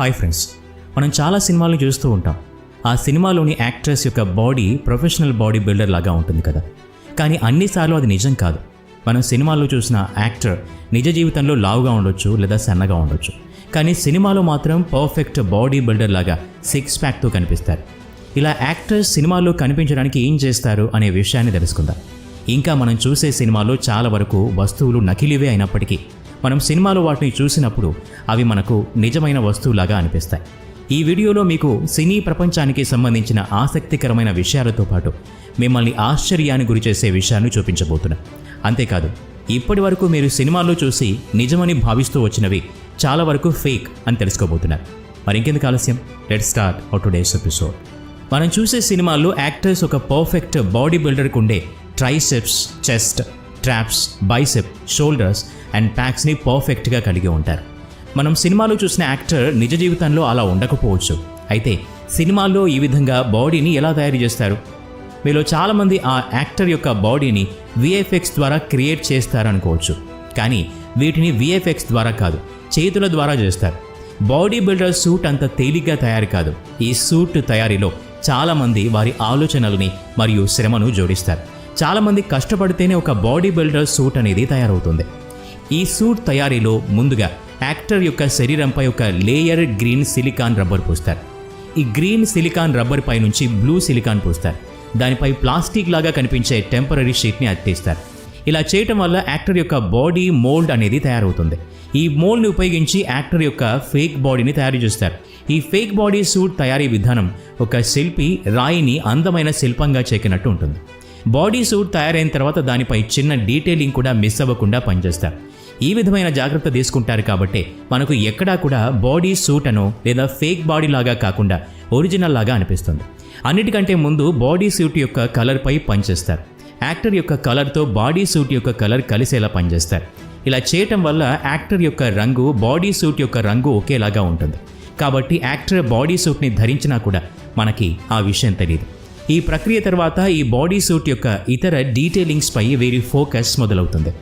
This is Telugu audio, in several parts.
హాయ్ ఫ్రెండ్స్ మనం చాలా సినిమాలు చూస్తూ ఉంటాం. ఆ సినిమాలోని యాక్ట్రెస్ యొక్క బాడీ ప్రొఫెషనల్ బాడీ బిల్డర్ లాగా ఉంటుంది కదా. కానీ అన్నిసార్లు అది నిజం కాదు. మనం సినిమాల్లో చూసిన యాక్టర్ నిజ జీవితంలో లావుగా ఉండొచ్చు లేదా సన్నగా ఉండొచ్చు. కానీ సినిమాలో మాత్రం పర్ఫెక్ట్ బాడీ బిల్డర్ లాగా సిక్స్ ప్యాక్తో కనిపిస్తారు. ఇలా యాక్టర్స్ సినిమాల్లో కనిపించడానికి ఏం చేస్తారు అనే విషయాన్ని తెలుసుకుందాం. ఇంకా మనం చూసే సినిమాలో చాలా వరకు వస్తువులు నకిలీవే అయినప్పటికీ మనం సినిమాలో వాటిని చూసినప్పుడు అవి మనకు నిజమైన వస్తువులాగా అనిపిస్తాయి. ఈ వీడియోలో మీకు సినీ ప్రపంచానికి సంబంధించిన ఆసక్తికరమైన విషయాలతో పాటు మిమ్మల్ని ఆశ్చర్యాన్ని గురిచేసే విషయాన్ని చూపించబోతున్నా. అంతేకాదు ఇప్పటి వరకు మీరు సినిమాల్లో చూసి నిజమని భావిస్తూ వచ్చినవి చాలా వరకు ఫేక్ అని తెలుసుకోబోతున్నారు. మరి ఇంకెందుకు ఆలస్యం? Let start out days episode మనం చూసే సినిమాల్లో యాక్టర్స్ ఒక పర్ఫెక్ట్ బాడీ బిల్డర్కు ఉండే triceps chest traps bicep shoulders and ప్యాక్స్ని పర్ఫెక్ట్గా కలిగి ఉంటారు. మనం సినిమాలో చూసిన యాక్టర్ నిజ జీవితంలో అలా ఉండకపోవచ్చు. అయితే సినిమాల్లో ఈ విధంగా బాడీని ఎలా తయారు చేస్తారు? మీలో చాలామంది ఆ యాక్టర్ యొక్క బాడీని విఎఫ్ఎక్స్ ద్వారా క్రియేట్ చేస్తారనుకోవచ్చు. కానీ వీటిని విఎఫ్ఎక్స్ ద్వారా కాదు చేతుల ద్వారా చేస్తారు. బాడీ బిల్డర్ సూట్ అంత తేలిగ్గా తయారు కాదు. ఈ సూట్ తయారీలో చాలామంది వారి ఆలోచనల్ని మరియు శ్రమను జోడిస్తారు. చాలామంది కష్టపడితేనే ఒక బాడీ బిల్డర్ సూట్ అనేది తయారవుతుంది. ఈ సూట్ తయారీలో ముందుగా యాక్టర్ యొక్క శరీరంపై ఒక లేయర్ గ్రీన్ సిలికాన్ రబ్బర్ పూస్తారు. ఈ గ్రీన్ సిలికాన్ రబ్బర్ పై నుంచి బ్లూ సిలికాన్ పూస్తారు. దానిపై ప్లాస్టిక్ లాగా కనిపించే టెంపరీ షీట్ని అతికిస్తారు ఇలా చేయటం వల్ల యాక్టర్ యొక్క బాడీ మోల్డ్ అనేది తయారవుతుంది. ఈ మోల్డ్ని ఉపయోగించి యాక్టర్ యొక్క ఫేక్ బాడీని తయారు చేస్తారు. ఈ ఫేక్ బాడీ సూట్ తయారీ విధానం ఒక శిల్పి రాయిని అందమైన శిల్పంగా చెక్కినట్టు ఉంటుంది. బాడీ సూట్ తయారైన తర్వాత దానిపై చిన్న డీటెయిలింగ్ కూడా మిస్ అవ్వకుండా పనిచేస్తారు. ఈ విధమైన జాగ్రత్త తీసుకుంటారు కాబట్టి మనకు ఎక్కడా కూడా బాడీ సూట్ అనో లేదా ఫేక్ బాడీ లాగా కాకుండా ఒరిజినల్ లాగా అనిపిస్తుంది. అన్నిటికంటే ముందు బాడీ సూట్ యొక్క కలర్పై పనిచేస్తారు. యాక్టర్ యొక్క కలర్తో బాడీ సూట్ యొక్క కలర్ కలిసేలా పనిచేస్తారు. ఇలా చేయటం వల్ల యాక్టర్ యొక్క రంగు బాడీ సూట్ యొక్క రంగు ఒకేలాగా ఉంటుంది. కాబట్టి యాక్టర్ బాడీ సూట్ని ధరించినా కూడా మనకి ఆ విషయం తెలియదు ఈ ప్రక్రియ తర్వాత ఈ బాడీ సూట్ యొక్క ఇతర డీటెయిలింగ్స్పై వీరి ఫోకస్ మొదలవుతుంది.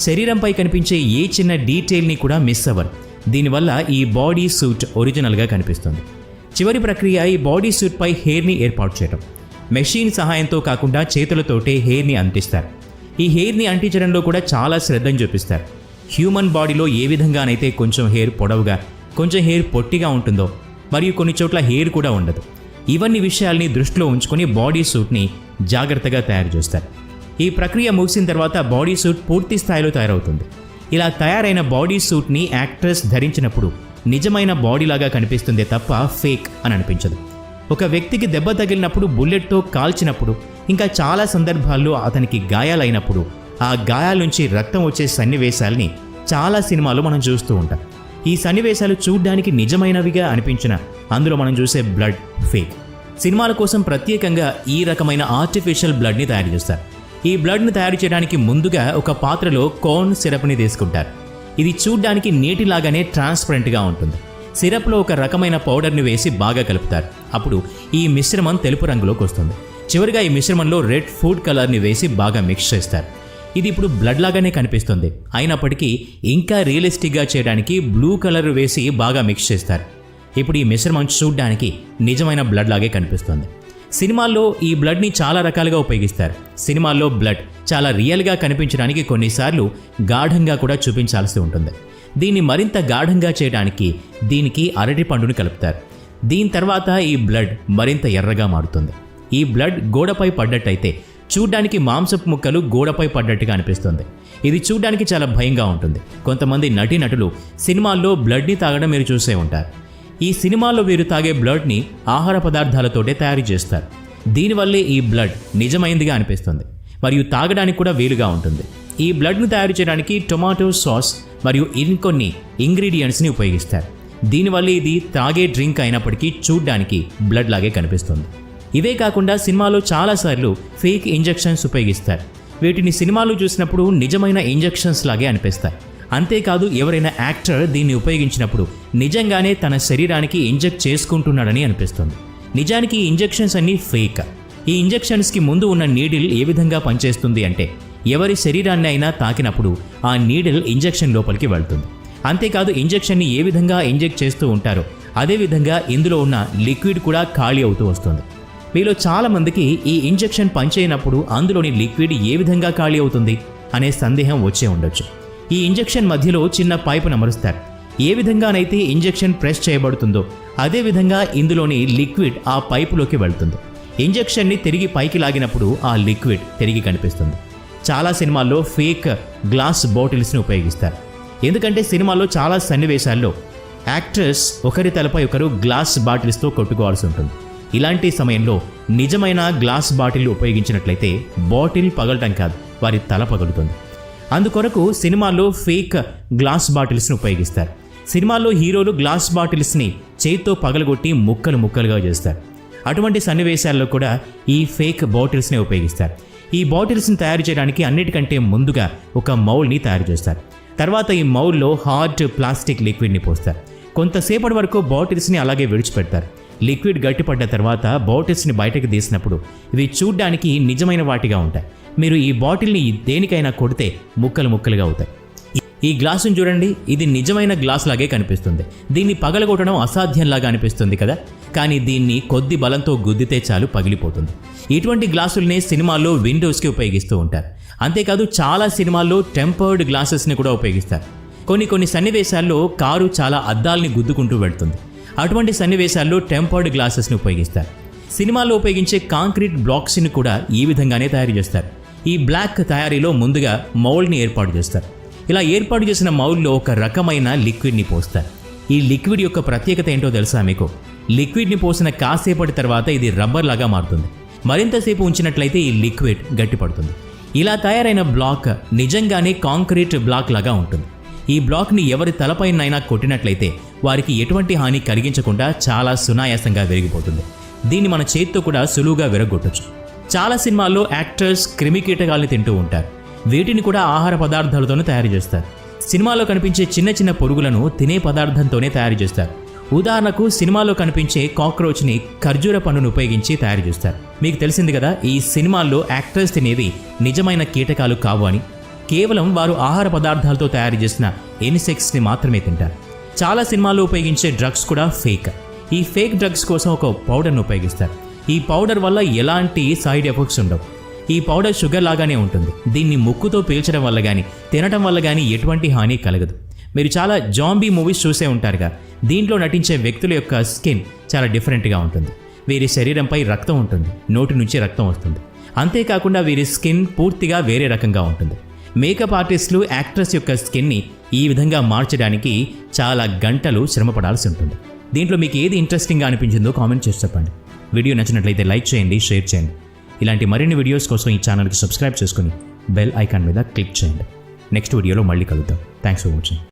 శరీరంపై కనిపించే ఏ చిన్న డీటెయిల్ని కూడా మిస్ అవ్వరు. దీనివల్ల ఈ బాడీ సూట్ ఒరిజినల్గా కనిపిస్తుంది. చివరి ప్రక్రియ ఈ బాడీ సూట్పై హెయిర్ని ఏర్పాటు చేయడం మెషిన్ సహాయంతో కాకుండా చేతులతోటే హెయిర్ని అంటిస్తారు. ఈ హెయిర్ని అంటించడంలో కూడా చాలా శ్రద్ధను చూపిస్తారు. హ్యూమన్ బాడీలో ఏ విధంగానైతే కొంచెం హెయిర్ పొడవుగా కొంచెం హెయిర్ పొట్టిగా ఉంటుందో మరియు కొన్ని చోట్ల హెయిర్ కూడా ఉండదు. ఇవన్నీ విషయాల్ని దృష్టిలో ఉంచుకొని బాడీ సూట్ని జాగ్రత్తగా తయారు చేస్తారు. ఈ ప్రక్రియ ముగిసిన తర్వాత బాడీ సూట్ పూర్తి స్థాయిలో తయారవుతుంది. ఇలా తయారైన బాడీ సూట్ని యాక్ట్రెస్ ధరించినప్పుడు నిజమైన బాడీలాగా కనిపిస్తుందే తప్ప ఫేక్ అని అనిపించదు. ఒక వ్యక్తికి దెబ్బ తగిలినప్పుడు బుల్లెట్తో కాల్చినప్పుడు ఇంకా చాలా సందర్భాల్లో అతనికి గాయాలైనప్పుడు ఆ గాయాల నుంచి రక్తం వచ్చే సన్నివేశాల్ని చాలా సినిమాలు మనం చూస్తూ ఉంటాం. ఈ సన్నివేశాలు చూడ్డానికి నిజమైనవిగా అనిపించిన అందులో మనం చూసే బ్లడ్ ఫేక్. సినిమాల కోసం ప్రత్యేకంగా ఈ రకమైన ఆర్టిఫిషియల్ బ్లడ్ని తయారు చేస్తారు. ఈ బ్లడ్ని తయారు చేయడానికి ముందుగా ఒక పాత్రలో కోన్ సిరప్ని తీసుకుంటారు. ఇది చూడ్డానికి నీటిలాగానే ట్రాన్స్పరెంట్గా ఉంటుంది. సిరప్లో ఒక రకమైన పౌడర్ని వేసి బాగా కలుపుతారు. అప్పుడు ఈ మిశ్రమం తెలుపు రంగులోకి వస్తుంది. చివరిగా ఈ మిశ్రమంలో రెడ్ ఫుడ్ కలర్ని వేసి బాగా మిక్స్ చేస్తారు. ఇది ఇప్పుడు బ్లడ్ లాగానే కనిపిస్తుంది. అయినప్పటికీ ఇంకా రియలిస్టిక్గా చేయడానికి బ్లూ కలర్ వేసి బాగా మిక్స్ చేస్తారు. ఇప్పుడు ఈ మిశ్రమం చూడ్డానికి నిజమైన బ్లడ్ లాగే కనిపిస్తుంది. సినిమాల్లో ఈ బ్లడ్ని చాలా రకాలుగా ఉపయోగిస్తారు. సినిమాల్లో బ్లడ్ చాలా రియల్గా కనిపించడానికి కొన్నిసార్లు గాఢంగా కూడా చూపించాల్సి ఉంటుంది. దీన్ని మరింత గాఢంగా చేయడానికి దీనికి అరటి పండును కలుపుతారు. దీని తర్వాత ఈ బ్లడ్ మరింత ఎర్రగా మారుతుంది. ఈ బ్లడ్ గోడపై పడ్డట్టయితే చూడ్డానికి మాంసపు ముక్కలు గోడపై పడ్డట్టుగా అనిపిస్తుంది. ఇది చూడ్డానికి చాలా భయంగా ఉంటుంది. కొంతమంది నటీనటులు సినిమాల్లో బ్లడ్ని తాగడం మీరు చూసే ఉంటారు. ఈ సినిమాలో వీరు తాగే బ్లడ్ని ఆహార పదార్థాలతోటే తయారు చేస్తారు. దీనివల్లే ఈ బ్లడ్ నిజమైందిగా అనిపిస్తుంది. మరియు తాగడానికి కూడా వీలుగా ఉంటుంది. ఈ బ్లడ్ను తయారు చేయడానికి టొమాటో సాస్ మరియు ఇంకొన్ని ఇంగ్రీడియంట్స్ని ఉపయోగిస్తారు. దీనివల్ల ఇది తాగే డ్రింక్ అయినప్పటికీ చూడ్డానికి బ్లడ్ లాగే కనిపిస్తుంది. ఇవే కాకుండా సినిమాలో చాలాసార్లు ఫేక్ ఇంజెక్షన్స్ ఉపయోగిస్తారు. వీటిని సినిమాలు చూసినప్పుడు నిజమైన ఇంజెక్షన్స్ లాగే అనిపిస్తాయి. అంతేకాదు ఎవరైనా యాక్టర్ దీన్ని ఉపయోగించినప్పుడు నిజంగానే తన శరీరానికి ఇంజెక్ట్ చేసుకుంటున్నాడని అనిపిస్తుంది. నిజానికి ఈ ఇంజెక్షన్స్ అన్నీ ఫేక్. ఈ ఇంజెక్షన్స్కి ముందు ఉన్న నీడిల్ ఏ విధంగా పనిచేస్తుంది అంటే ఎవరి శరీరాన్ని అయినా తాకినప్పుడు ఆ నీడిల్ ఇంజెక్షన్ లోపలికి వెళ్తుంది. అంతేకాదు ఇంజెక్షన్ని ఏ విధంగా ఇంజెక్ట్ చేస్తూ ఉంటారో అదేవిధంగా ఇందులో ఉన్న లిక్విడ్ కూడా ఖాళీ అవుతూ వస్తుంది. మీలో చాలామందికి ఈ ఇంజెక్షన్ పనిచేయనప్పుడు అందులోని లిక్విడ్ ఏ విధంగా ఖాళీ అవుతుంది అనే సందేహం వచ్చే ఉండొచ్చు. ఈ ఇంజెక్షన్ మధ్యలో చిన్న పైపును అమరుస్తారు ఏ విధంగానైతే ఇంజెక్షన్ ప్రెస్ చేయబడుతుందో అదే విధంగా ఇందులోని లిక్విడ్ ఆ పైపులోకి వెళ్తుంది. ఇంజెక్షన్ని తిరిగి పైకి లాగినప్పుడు ఆ లిక్విడ్ తిరిగి కనిపిస్తుంది. చాలా సినిమాల్లో ఫేక్ గ్లాస్ బాటిల్స్ని ఉపయోగిస్తారు. ఎందుకంటే సినిమాలో చాలా సన్నివేశాల్లో యాక్ట్రెస్ ఒకరి తలపై ఒకరు గ్లాస్ బాటిల్స్తో కొట్టుకోవాల్సి ఉంటుంది. ఇలాంటి సమయంలో నిజమైన గ్లాస్ బాటిల్ ఉపయోగించినట్లయితే బాటిల్ పగలటం కాదు వారి తల పగులుతుంది. అందుకొరకు సినిమాల్లో ఫేక్ గ్లాస్ బాటిల్స్ని ఉపయోగిస్తారు. సినిమాల్లో హీరోలు గ్లాస్ బాటిల్స్ని చేతితో పగలగొట్టి ముక్కలు ముక్కలుగా చేస్తారు. అటువంటి సన్నివేశాల్లో కూడా ఈ ఫేక్ బాటిల్స్ని ఉపయోగిస్తారు. ఈ బాటిల్స్ని తయారు చేయడానికి అన్నిటికంటే ముందుగా ఒక మౌల్ని తయారు చేస్తారు. తర్వాత ఈ మౌల్లో హార్డ్ ప్లాస్టిక్ లిక్విడ్ని పోస్తారు. కొంతసేపటి వరకు బాటిల్స్ని అలాగే విడిచిపెడతారు. లిక్విడ్ గట్టిపడ్డ తర్వాత బాటిల్స్ని బయటకు తీసినప్పుడు ఇవి చూడ్డానికి నిజమైన వాటిగా ఉంటాయి. మీరు ఈ బాటిల్ని దేనికైనా కొడితే ముక్కలు ముక్కలుగా అవుతాయి. ఈ గ్లాసును చూడండి ఇది నిజమైన గ్లాస్ లాగే కనిపిస్తుంది. దీన్ని పగలగొట్టడం అసాధ్యంలాగా అనిపిస్తుంది కదా? కానీ దీన్ని కొద్ది బలంతో గుద్దితే చాలు పగిలిపోతుంది. ఇటువంటి గ్లాసుల్నే సినిమాల్లో విండోస్కి ఉపయోగిస్తూ ఉంటారు. అంతేకాదు చాలా సినిమాల్లో టెంపర్డ్ గ్లాసెస్ని కూడా ఉపయోగిస్తారు. కొన్ని కొన్ని సన్నివేశాల్లో కారు చాలా అద్దాల్ని గుద్దుకుంటూ వెళ్తుంది. అటువంటి సన్నివేశాల్లో టెంపర్డ్ గ్లాసెస్ని ఉపయోగిస్తారు. సినిమాల్లో ఉపయోగించే కాంక్రీట్ బ్లాక్స్ని కూడా ఈ విధంగానే తయారు చేస్తారు. ఈ బ్లాక్ తయారీలో ముందుగా మౌల్డ్ని ఏర్పాటు చేస్తారు. ఇలా ఏర్పాటు చేసిన మౌల్లో ఒక రకమైన లిక్విడ్ని పోస్తారు. ఈ లిక్విడ్ యొక్క ప్రత్యేకత ఏంటో తెలుసా మీకు? లిక్విడ్ని పోసిన కాసేపటి తర్వాత ఇది రబ్బర్ లాగా మారుతుంది. మరింతసేపు ఉంచినట్లయితే ఈ లిక్విడ్ గట్టిపడుతుంది. ఇలా తయారైన బ్లాక్ నిజంగానే కాంక్రీట్ బ్లాక్ లాగా ఉంటుంది. ఈ బ్లాక్ని ఎవరి తలపైనైనా కొట్టినట్లయితే వారికి ఎటువంటి హాని కలిగించకుండా చాలా సునాయాసంగా విరిగిపోతుంది దీన్ని మన చేతితో కూడా సులువుగా విరగొట్టచ్చు చాలా సినిమాల్లో యాక్టర్స్ క్రిమికీటకాల్ని తింటూ ఉంటారు. వీటిని కూడా ఆహార పదార్థాలతోనే తయారు చేస్తారు. సినిమాలో కనిపించే చిన్న చిన్న పురుగులను తినే పదార్థంతోనే తయారు చేస్తారు. ఉదాహరణకు సినిమాలో కనిపించే కాక్రోచ్ని ఖర్జూర పన్నును ఉపయోగించి తయారు చేస్తారు. మీకు తెలిసింది కదా ఈ సినిమాల్లో యాక్టర్స్ తినేవి నిజమైన కీటకాలు కావు అని. కేవలం వారు ఆహార పదార్థాలతో తయారు చేసిన ఎనిసెక్స్ని మాత్రమే తింటారు. చాలా సినిమాల్లో ఉపయోగించే డ్రగ్స్ కూడా ఫేక్. ఈ ఫేక్ డ్రగ్స్ కోసం ఒక పౌడర్ను ఉపయోగిస్తారు. ఈ పౌడర్ వల్ల ఎలాంటి సైడ్ ఎఫెక్ట్స్ ఉండవు. ఈ పౌడర్ షుగర్ లాగానే ఉంటుంది. దీన్ని ముక్కుతో పీల్చడం వల్ల కానీ తినడం వల్ల కానీ ఎటువంటి హాని కలగదు. మీరు చాలా జాంబీ మూవీస్ చూసే ఉంటారుగా. దీంట్లో నటించే వ్యక్తుల యొక్క స్కిన్ చాలా డిఫరెంట్గా ఉంటుంది. వీరి శరీరంపై రక్తం ఉంటుంది. నోటి నుంచి రక్తం వస్తుంది. అంతేకాకుండా వీరి స్కిన్ పూర్తిగా వేరే రకంగా ఉంటుంది. మేకప్ ఆర్టిస్టులు యాక్ట్రెస్ యొక్క స్కిన్ని ఈ విధంగా మార్చడానికి చాలా గంటలు శ్రమపడాల్సి ఉంటుంది. దీంట్లో మీకు ఏది ఇంట్రెస్టింగ్గా అనిపించిందో కామెంట్ చేసి చెప్పండి. వీడియో నచ్చినట్లయితే లైక్ చేయండి షేర్ చేయండి. ఇలాంటి మరిన్ని వీడియోస్ కోసం ఈ ఛానల్కి సబ్స్క్రైబ్ చేసుకుని బెల్ ఐకాన్ మీద క్లిక్ చేయండి. నెక్స్ట్ వీడియోలో మళ్ళీ కలుద్దాం. Thanks for watching.